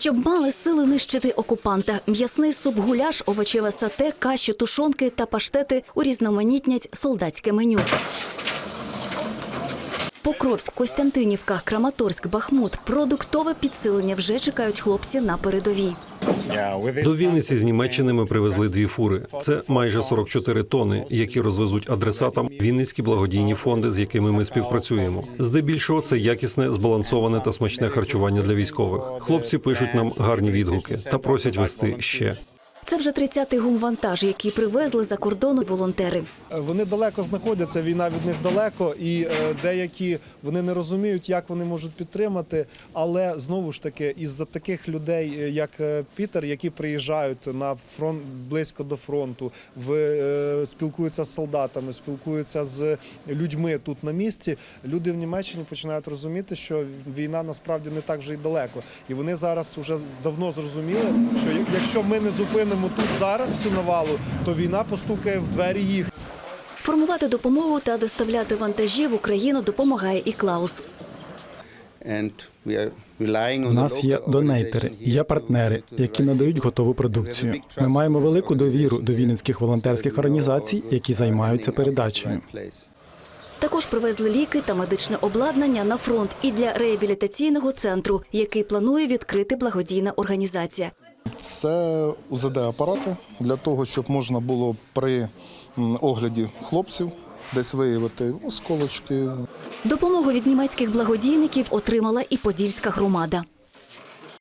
Щоб мали сили нищити окупанта, м'ясний суп гуляш, овочеве сате, каші, тушонки та паштети урізноманітнять солдатське меню. Покровськ, Костянтинівка, Краматорськ, Бахмут. Продуктове підсилення вже чекають хлопці на передовій. До Вінниці з Німеччини ми привезли дві фури. Це майже 44 тони, які розвезуть адресатам Вінницькі благодійні фонди, з якими ми співпрацюємо. Здебільшого це якісне, збалансоване та смачне харчування для військових. Хлопці пишуть нам гарні відгуки та просять вести ще. Це вже 30-й гумвантаж, який привезли за кордону волонтери. Вони далеко знаходяться, війна від них далеко, і е, деякі вони не розуміють, як вони можуть підтримати. Але знову ж таки, із-за таких людей, е, як е, Пітер, які приїжджають на фронт близько до фронту, в, е, спілкуються з солдатами, спілкуються з людьми тут на місці. Люди в Німеччині починають розуміти, що війна насправді не так вже й далеко. І вони зараз вже давно зрозуміли, що якщо ми не зупинимо тут зараз цю навалу, то війна постукає в двері їх. Формувати допомогу та доставляти вантажі в Україну допомагає і Клаус. У нас є донейтери, є партнери, які надають готову продукцію. Ми маємо велику довіру до вінницьких волонтерських організацій, які займаються передачею. Також привезли ліки та медичне обладнання на фронт і для реабілітаційного центру, який планує відкрити благодійна організація. Це УЗД-апарати для того, щоб можна було при огляді хлопців десь виявити осколочки, Допомогу від німецьких благодійників отримала і подільська громада.